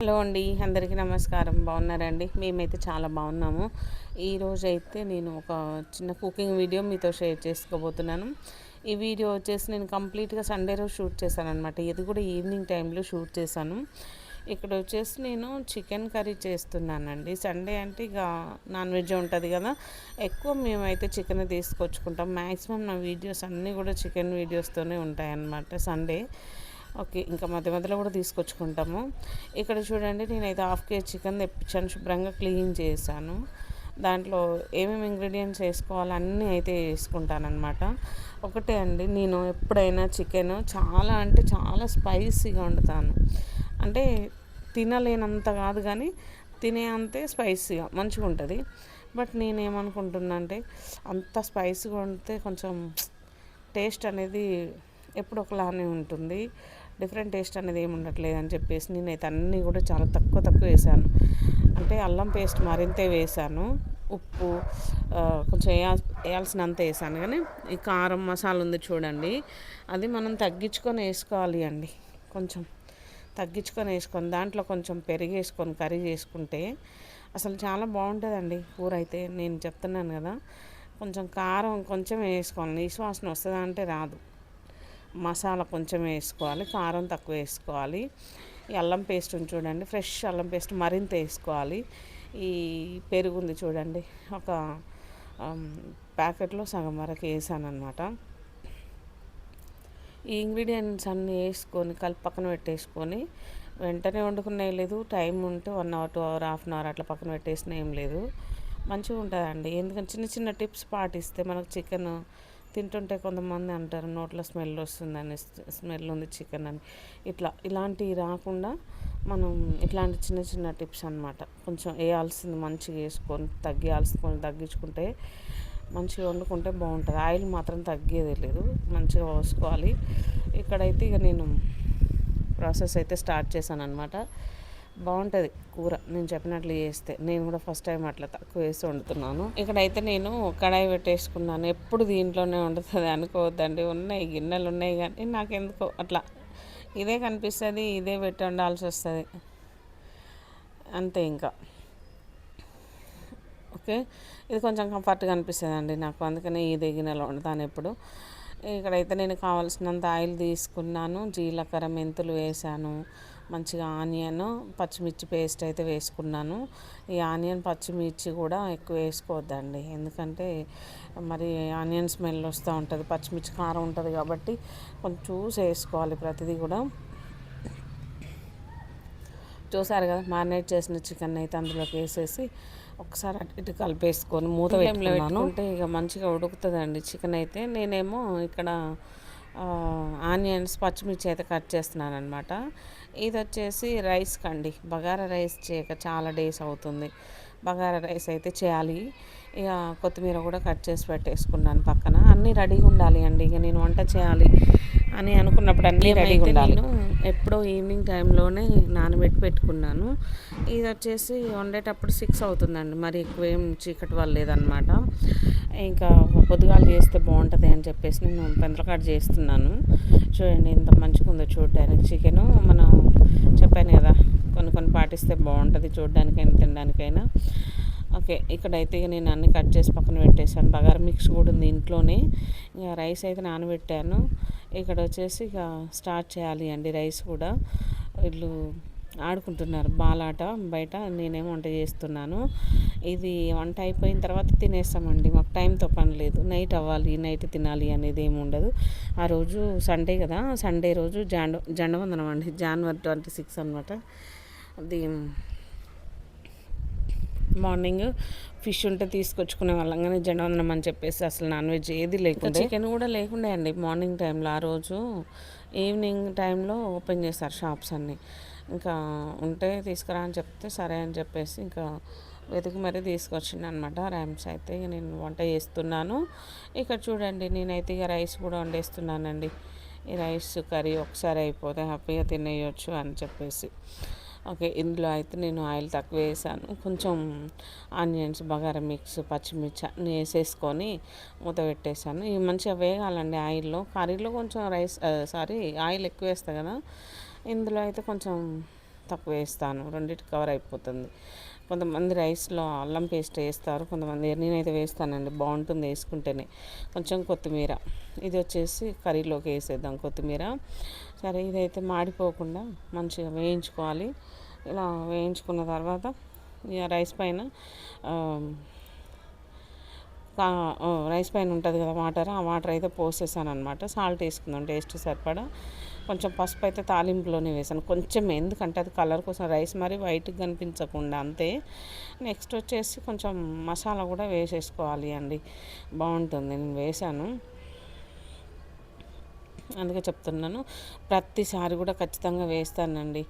Hello అండి అందరికీ నమస్కారం. బాగున్నారండి? మేమైతే చాలా బాగున్నాము. ఈరోజు అయితే నేను ఒక చిన్న కుకింగ్ వీడియో మీతో షేర్ చేసుకోబోతున్నాను. ఈ వీడియో వచ్చేసి నేను కంప్లీట్గా సండే రోజు షూట్ చేశాను అనమాట ఇది కూడా ఈవినింగ్ టైంలో షూట్ చేశాను. ఇక్కడ వచ్చేసి నేను చికెన్ కర్రీ చేస్తున్నానండి. సండే అంటే ఇక నాన్ వెజ్ ఉంటుంది కదా. ఎక్కువ మేమైతే చికెన్ తీసుకొచ్చుకుంటాం. మ్యాక్సిమం నా వీడియోస్ అన్నీ కూడా చికెన్ వీడియోస్తోనే ఉంటాయన్నమాట సండే. ఓకే ఇంకా మధ్య మధ్యలో కూడా తీసుకొచ్చుకుంటాము. ఇక్కడ చూడండి నేనైతే హాఫ్ కేజీ చికెన్ తెప్పించాను శుభ్రంగా క్లీన్ చేశాను. దాంట్లో ఏమేమి ఇంగ్రీడియంట్స్ వేసుకోవాలి అన్నీ అయితే వేసుకుంటానమాట ఒకటే అండి నేను ఎప్పుడైనా చికెన్ చాలా అంటే చాలా స్పైసీగా వండుతాను. అంటే తినలేనంత కాదు కానీ తినే అంతే స్పైసీగా మంచిగా ఉంటుంది. బట్ నేనేమనుకుంటున్నా అంటే అంత స్పైసీగా వండితే కొంచెం టేస్ట్ అనేది ఎప్పుడు ఒకలానే ఉంటుంది. డిఫరెంట్ టేస్ట్ అనేది ఏమి ఉండట్లేదు అని చెప్పేసి నేనైతే అన్నీ కూడా చాలా తక్కువ తక్కువ వేసాను. అంటే అల్లం పేస్ట్ మరింతే వేసాను. ఉప్పు కొంచెం వేయా వేయాల్సినంత వేసాను. కానీ ఈ కారం మసాలా ఉంది చూడండి. అది మనం తగ్గించుకొని వేసుకోవాలి అండి. కొంచెం తగ్గించుకొని వేసుకొని దాంట్లో కొంచెం పెరిగి వేసుకొని కర్రీ చేసుకుంటే అసలు చాలా బాగుంటుందండి కూర అయితే. నేను చెప్తున్నాను కదా కొంచెం కారం కొంచెం వేసుకోవాలి. నీ వాసన వస్తుందా అంటే రాదు. మసాలా కొంచెం వేసుకోవాలి కారం తక్కువ వేసుకోవాలి. ఈ అల్లం పేస్ట్ చూడండి ఫ్రెష్ అల్లం పేస్ట్ మరింత వేసుకోవాలి. ఈ పెరుగు ఉంది చూడండి ఒక ప్యాకెట్లో సగం వరకు వేసాను అనమాట ఈ ఇంగ్రీడియంట్స్ అన్నీ వేసుకొని కలిపి పక్కన పెట్టేసుకొని వెంటనే వండుకునే లేదు. టైం ఉంటే one hour two hour half an hour అట్లా పక్కన పెట్టేసిన ఏం లేదు. మంచిగా ఉంటుందండి. ఎందుకంటే చిన్న చిన్న టిప్స్ పాటిస్తే మనకు చికెన్ తింటుంటే కొంతమంది అంటారు నోట్లో స్మెల్ వస్తుందని స్మెల్ ఉంది చికెన్ అని. ఇట్లా ఇలాంటివి రాకుండా మనం ఇట్లాంటి చిన్న చిన్న టిప్స్ అనమాట కొంచెం వేయాల్సింది మంచిగా వేసుకొని తగ్గియాల్సుకొని తగ్గించుకుంటే మంచిగా వండుకుంటే బాగుంటుంది. ఆయిల్ మాత్రం తగ్గేది లేదు మంచిగా పోసుకోవాలి. ఇక్కడైతే ఇక నేను ప్రాసెస్ అయితే స్టార్ట్ చేశాను అనమాట బాగుంటుంది కూర. నేను చెప్పినట్లు చేస్తే. నేను కూడా ఫస్ట్ టైం అట్లా తక్కువ వేసి వండుతున్నాను. ఇక్కడైతే నేను కడాయి పెట్టేసుకున్నాను. ఎప్పుడు దీంట్లోనే వండుతుంది అనుకోవద్దండి. ఉన్నాయి గిన్నెలు ఉన్నాయి కానీ నాకు ఎందుకో అట్లా. ఇదే కనిపిస్తుంది ఇదే పెట్టి వండాల్సి వస్తుంది. అంతే ఇంకా. ఓకే? ఇది కొంచెం కంఫర్ట్గా అనిపిస్తుంది అండి నాకు. అందుకనే ఇదే గిన్నెలో వండుతాను ఎప్పుడు. ఇక్కడైతే నేను కావాల్సినంత ఆయిల్ తీసుకున్నాను. జీలకర్ర మెంతులు వేసాను. మంచిగా ఆనియన్ పచ్చిమిర్చి పేస్ట్ అయితే వేసుకున్నాను. ఈ ఆనియన్ పచ్చిమిర్చి కూడా ఎక్కువ వేసుకోవద్దండి. ఎందుకంటే మరి ఆనియన్ స్మెల్ వస్తూ ఉంటుంది పచ్చిమిర్చి కారం ఉంటుంది కాబట్టి కొంచెం చూసి వేసుకోవాలి ప్రతిదీ కూడా. చూసారు కదా మారినేట్ చేసిన చికెన్ అయితే అందులోకి వేసేసి ఒకసారి అటు ఇటు కలిపేసుకొని మూత పెట్టుకుంటే ఇక మంచిగా ఉడుకుతుందండి చికెన్ అయితే. నేనేమో ఇక్కడ ఆనియన్స్ పచ్చిమిర్చి అయితే కట్ చేస్తున్నాను అనమాట ఇది వచ్చేసి రైస్ కండి. బగారా రైస్ చేయక చాలా డేస్ అవుతుంది. బగారా రైస్ అయితే చేయాలి. ఇక కొత్తిమీర కూడా కట్ చేసి పెట్టేసుకున్నాను పక్కన. అన్నీ రెడీగా ఉండాలి అండి. ఇక నేను వంట చేయాలి అని అనుకున్నప్పుడు అన్నీ రెడీగా ఉండాలి. నేను ఎప్పుడో ఈవినింగ్ టైంలోనే నానబెట్టి పెట్టుకున్నాను. ఇది వచ్చేసి వండేటప్పుడు సిక్స్ అవుతుందండి. మరి ఎక్కువ ఏం చీకటి వల్లేదనమాట ఇంకా పొద్దుగాలు చేస్తే బాగుంటుంది అని చెప్పేసి నేను పెందలకాడ చేస్తున్నాను. చూడండి ఎంత మంచిగా ఉందో చూడడానికి. చికెను మనం చెప్పాను కదా కొన్ని కొన్ని పాటిస్తే బాగుంటుంది చూడడానికైనా తినడానికైనా. ఓకే ఇక్కడైతే నేను అన్ని కట్ చేసి పక్కన పెట్టేశాను. బగారా మిక్స్ కూడా ఉంది ఇంట్లోనే. ఇక రైస్ అయితే నానబెట్టాను. ఇక్కడ వచ్చేసి ఇక స్టార్ట్ చేయాలి అండి రైస్ కూడా. వీళ్ళు ఆడుకుంటున్నారు బాలాట బయట నేనేమో వంట చేస్తున్నాను. ఇది వంట అయిపోయిన తర్వాత తినేస్తామండి మాకు టైంతో పని లేదు. నైట్ అవ్వాలి నైట్ తినాలి అనేది ఏమి ఉండదు. ఆ రోజు సండే కదా సండే రోజు జాండ జండవందనం అండి జనవరి ట్వంటీ సిక్స్ అనమాట అది మార్నింగ్ ఫిష్ ఉంటే తీసుకొచ్చుకునే వాళ్ళం. కానీ జెండవందనం అని చెప్పేసి అసలు నాన్ వెజ్ ఏది లేకుండా. చికెన్ కూడా లేకుండే అండి మార్నింగ్ టైంలో. ఆ రోజు ఈవినింగ్ టైంలో ఓపెన్ చేస్తారు షాప్స్ అన్నీ. ఇంకా ఉంటే తీసుకురా అని చెప్తే సరే అని చెప్పేసి ఇంకా వెతికి మరీ తీసుకొచ్చింది అనమాట ర్యామ్స్ అయితే. ఇక నేను వంట చేస్తున్నాను. ఇక్కడ చూడండి నేనైతే ఇక రైస్ కూడా వండేస్తున్నానండి. ఈ రైస్ కర్రీ ఒకసారి అయిపోతే హ్యాపీగా తినేయచ్చు అని చెప్పేసి. ఓకే ఇందులో అయితే నేను ఆయిల్ తక్కువ వేసాను. కొంచెం ఆనియన్స్ బగారా మిక్స్ పచ్చిమిర్చి అన్నీ వేసేసుకొని మూత పెట్టేసాను ఇవి మంచిగా వేగాలండి ఆయిల్లో. కర్రీలో కొంచెం రైస్ సారీ ఆయిల్ ఎక్కువ వేస్తా కదా ఇందులో అయితే కొంచెం తక్కువ వేస్తాను. రెండింటి కవర్ అయిపోతుంది. కొంతమంది రైస్లో అల్లం పేస్ట్ వేస్తారు కొంతమంది నేనైతే వేస్తానండి బాగుంటుంది వేసుకుంటేనే. కొంచెం కొత్తిమీర. ఇది వచ్చేసి కర్రీలోకి వేసేద్దాం కొత్తిమీర. సరే ఇదైతే మాడిపోకుండా మంచిగా వేయించుకోవాలి. ఇలా వేయించుకున్న తర్వాత ఇక రైస్ పైన రైస్ పైన ఉంటుంది కదా వాటర్ ఆ వాటర్ అయితే పోసేసాను అనమాట సాల్ట్ వేసుకుందాం టేస్ట్ సరిపడా. కొంచెం పసుపు అయితే తాలింపులోనే వేసాను కొంచెం ఎందుకంటే అది కలర్ కోసం రైస్ మరి వైట్గా కనిపించకుండా అంతే. నెక్స్ట్ వచ్చేసి కొంచెం మసాలా కూడా వేసేసుకోవాలి అండి. బాగుంటుంది. నేను వేసాను అందుకే చెప్తున్నాను. ప్రతిసారి కూడా ఖచ్చితంగా వేస్తానండి.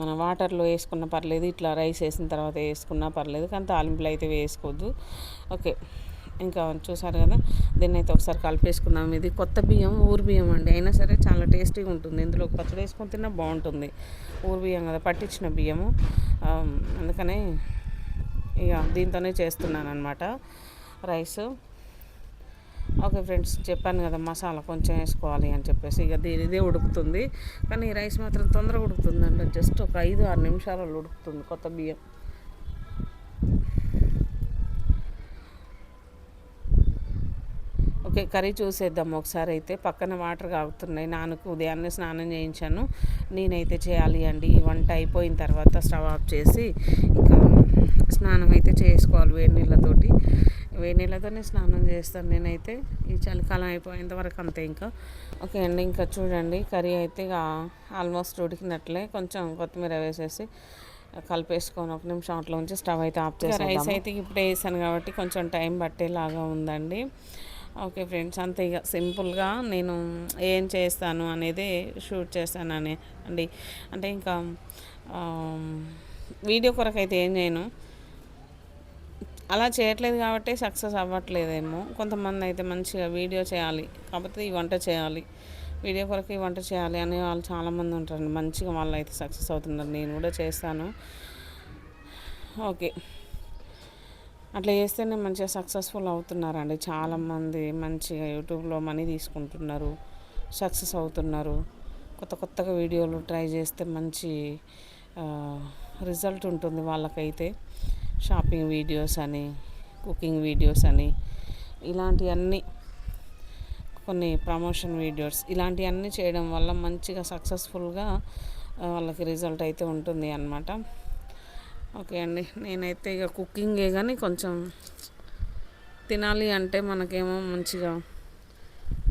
మన వాటర్లో వేసుకున్న పర్లేదు ఇట్లా రైస్ వేసిన తర్వాత వేసుకున్నా పర్లేదు కానీ తాలింపులు అయితే వేసుకోవద్దు. ఓకే. ఇంకా చూసారు కదా దీన్ని అయితే ఒకసారి కలిపేసుకుందాం. ఇది కొత్త బియ్యం ఊరు బియ్యం అండి. అయినా సరే చాలా టేస్టీగా ఉంటుంది. ఇందులో పచ్చడి వేసుకొని తిన్నా బాగుంటుంది. ఊరు బియ్యం కదా పట్టించిన బియ్యము. అందుకనే ఇక దీంతోనే చేస్తున్నాను అనమాట రైస్. ఓకే ఫ్రెండ్స్ చెప్పాను కదా మసాలా కొంచెం వేసుకోవాలి అని చెప్పేసి. ఇక దీని ఇదే ఉడుకుతుంది. కానీ ఈ రైస్ మాత్రం తొందరగా ఉడుకుతుందండి. జస్ట్ ఒక ఐదు ఆరు నిమిషాలలో ఉడుకుతుంది కొత్త బియ్యం. ఓకే కర్రీ చూసేద్దాం ఒకసారి అయితే పక్కన వాటర్ కాగుతున్నాయి. నాన్నకు ఉదయాన్నే స్నానం చేయించాను. నేనైతే చేయాలి అండి. వంట అయిపోయిన తర్వాత స్టవ్ ఆఫ్ చేసి ఇంకా స్నానం అయితే చేసుకోవాలి వేడి నీళ్ళతోటి. వేడి నీళ్ళతోనే స్నానం చేస్తాను నేనైతే. ఈ చలికాలం అయిపోయేంత వరకు అంతే ఇంకా. ఓకే అండి ఇంకా చూడండి. కర్రీ అయితే ఆల్మోస్ట్ ఉడికినట్లే. కొంచెం కొత్తిమీర వేసేసి కలిపేసుకొని ఒక నిమిషం అట్లా ఉంచి స్టవ్ అయితే ఆఫ్ చేసి రైస్ అయితే ఇప్పుడే వేసాను కాబట్టి కొంచెం టైం పట్టేలాగా ఉందండి. ఓకే ఫ్రెండ్స్ అంతే ఇక సింపుల్గా నేను ఏం చేస్తాను అనేది షూట్ చేస్తానని అండి. అంటే ఇంకా వీడియో కొరకు అయితే ఏం చేయను. అలా చేయట్లేదు కాబట్టి సక్సెస్ అవ్వట్లేదేమో. కొంతమంది అయితే మంచిగా వీడియో చేయాలి కాకపోతే ఈ వంట చేయాలి. వీడియో కొరకు ఈ వంట చేయాలి అనే వాళ్ళు చాలామంది ఉంటారండి. మంచిగా వాళ్ళు అయితే సక్సెస్ అవుతున్నారు. నేను కూడా చేస్తాను. ఓకే. అట్లా చేస్తేనే మంచిగా సక్సెస్ఫుల్ అవుతున్నారండి. చాలామంది మంచిగా యూట్యూబ్లో మనీ తీసుకుంటున్నారు సక్సెస్ అవుతున్నారు. కొత్త కొత్తగా వీడియోలు ట్రై చేస్తే మంచి రిజల్ట్ ఉంటుంది వాళ్ళకైతే. షాపింగ్ వీడియోస్ అని కుకింగ్ వీడియోస్ అని ఇలాంటివన్నీ కొన్ని ప్రమోషన్ వీడియోస్ ఇలాంటివన్నీ చేయడం వల్ల మంచిగా సక్సెస్ఫుల్గా వాళ్ళకి రిజల్ట్ అయితే ఉంటుంది అనమాట ఓకే అండి. నేనైతే ఇక కుకింగే కానీ కొంచెం తినాలి అంటే మనకేమో మంచిగా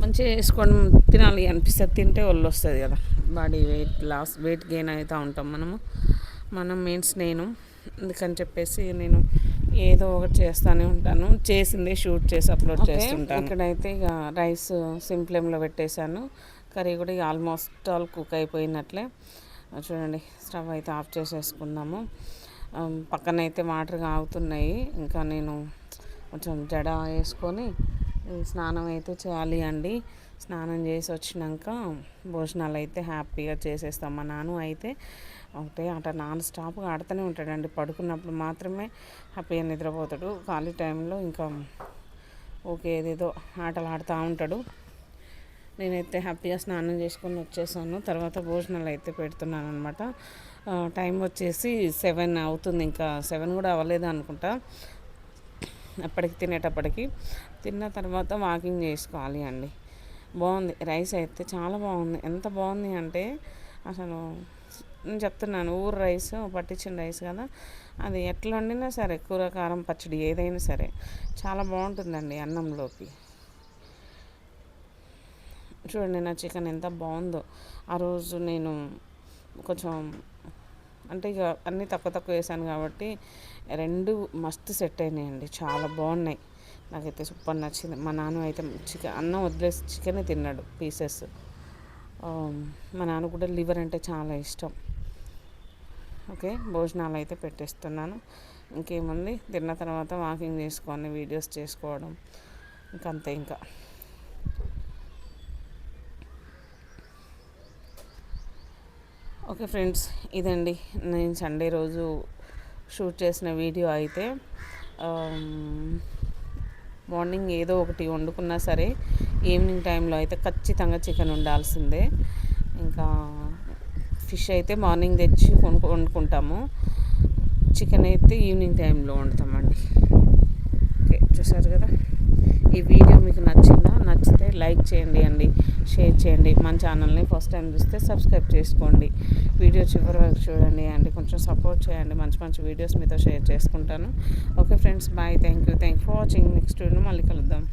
మంచిగా వేసుకొని తినాలి అనిపిస్తుంది. తింటే ఒళ్ళు వస్తుంది కదా. Body weight loss weight gain అవుతూ ఉంటాం మనము. మనం మీన్స్ నేను. అందుకని చెప్పేసి నేను ఏదో ఒకటి చేస్తూనే ఉంటాను. చేసిందే షూట్ చేసి అప్లోడ్ చేస్తుంటాను. ఇక్కడైతే ఇక రైస్ సిమ్ ఫ్లేమ్లో పెట్టేశాను. కర్రీ కూడా ఇక ఆల్మోస్ట్ ఆల్ కుక్ అయిపోయినట్లే. చూడండి స్టవ్ అయితే ఆఫ్ చేసేసుకుందాము పక్కన అయితే వాటర్ కాగుతున్నాయి ఇంకా నేను కొంచెం జడ వేసుకొని స్నానం అయితే చేయాలి అండి. స్నానం చేసి వచ్చినాక భోజనాలు అయితే హ్యాపీగా చేసేస్తాం. మా నాన్న అయితే ఒకటే ఆట నాన్ స్టాప్గా ఆడుతూనే ఉంటాడండి. పడుకున్నప్పుడు మాత్రమే హ్యాపీగా నిద్రపోతాడు. ఖాళీ టైంలో ఇంకా ఓకే ఏదేదో ఆటలు ఆడుతూ ఉంటాడు. నేనైతే హ్యాపీగా స్నానం చేసుకొని వచ్చేసాను. తర్వాత భోజనాలు అయితే పెడుతున్నాను అనమాట టైం వచ్చేసి సెవెన్ అవుతుంది ఇంకా. సెవెన్ కూడా అవ్వలేదు అనుకుంటా. అప్పటికి తినేటప్పటికి. తిన్న తర్వాత వాకింగ్ చేసుకోవాలి అండి. బాగుంది. రైస్ అయితే చాలా బాగుంది. ఎంత బాగుంది అంటే అసలు నేను చెప్తున్నాను ఊరు రైస్ పట్టించిన రైస్ కదా. అది ఎట్లా వండినా సరే కూర కారం పచ్చడి ఏదైనా సరే చాలా బాగుంటుందండి అన్నంలోకి. చూడండి నా చికెన్ ఎంత బాగుందో. ఆ రోజు నేను కొంచెం అంటే ఇక అన్నీ తక్కువ తక్కువ వేసాను కాబట్టి రెండు మస్తు సెట్ అయినాయండి. చాలా బాగున్నాయి. నాకైతే సూపర్ నచ్చింది. మా నాన్న అయితే చికెన్ అన్నం వదిలేసి చికెనే తిన్నాడు పీసెస్. మా నాన్న కూడా లివర్ అంటే చాలా ఇష్టం. ఓకే భోజనాలు అయితే పెట్టేస్తున్నాను. ఇంకేముంది? తిన్న తర్వాత వాకింగ్ చేసుకొని వీడియోస్ చేసుకోవడం. ఇంకంతే ఇంకా. ఓకే ఫ్రెండ్స్ ఇదండి. నేను సండే రోజు షూట్ చేసిన వీడియో అయితే మార్నింగ్ ఏదో ఒకటి వండుకున్నా సరే ఈవినింగ్ టైంలో అయితే ఖచ్చితంగా చికెన్ ఉండాల్సిందే ఇంకా ఫిష్ అయితే మార్నింగ్ తెచ్చి కొనుక్కు వండుకుంటాము. చికెన్ అయితే ఈవినింగ్ టైంలో వండుతామండి. ఓకే చూసారు కదా? ఈ వీడియో మీకు నచ్చిందా? నచ్చితే లైక్ చేయండి అండి. షేర్ చేయండి. మన ఛానల్ని ఫస్ట్ టైం చూస్తే సబ్స్క్రైబ్ చేసుకోండి. వీడియో చివరి వరకు చూడండి అండి. కొంచెం సపోర్ట్ చేయండి. మంచి మంచి వీడియోస్ మీతో షేర్ చేసుకుంటాను. Okay friends bye. Thank you thank for watching. Next video మళ్ళీ కలుద్దాం.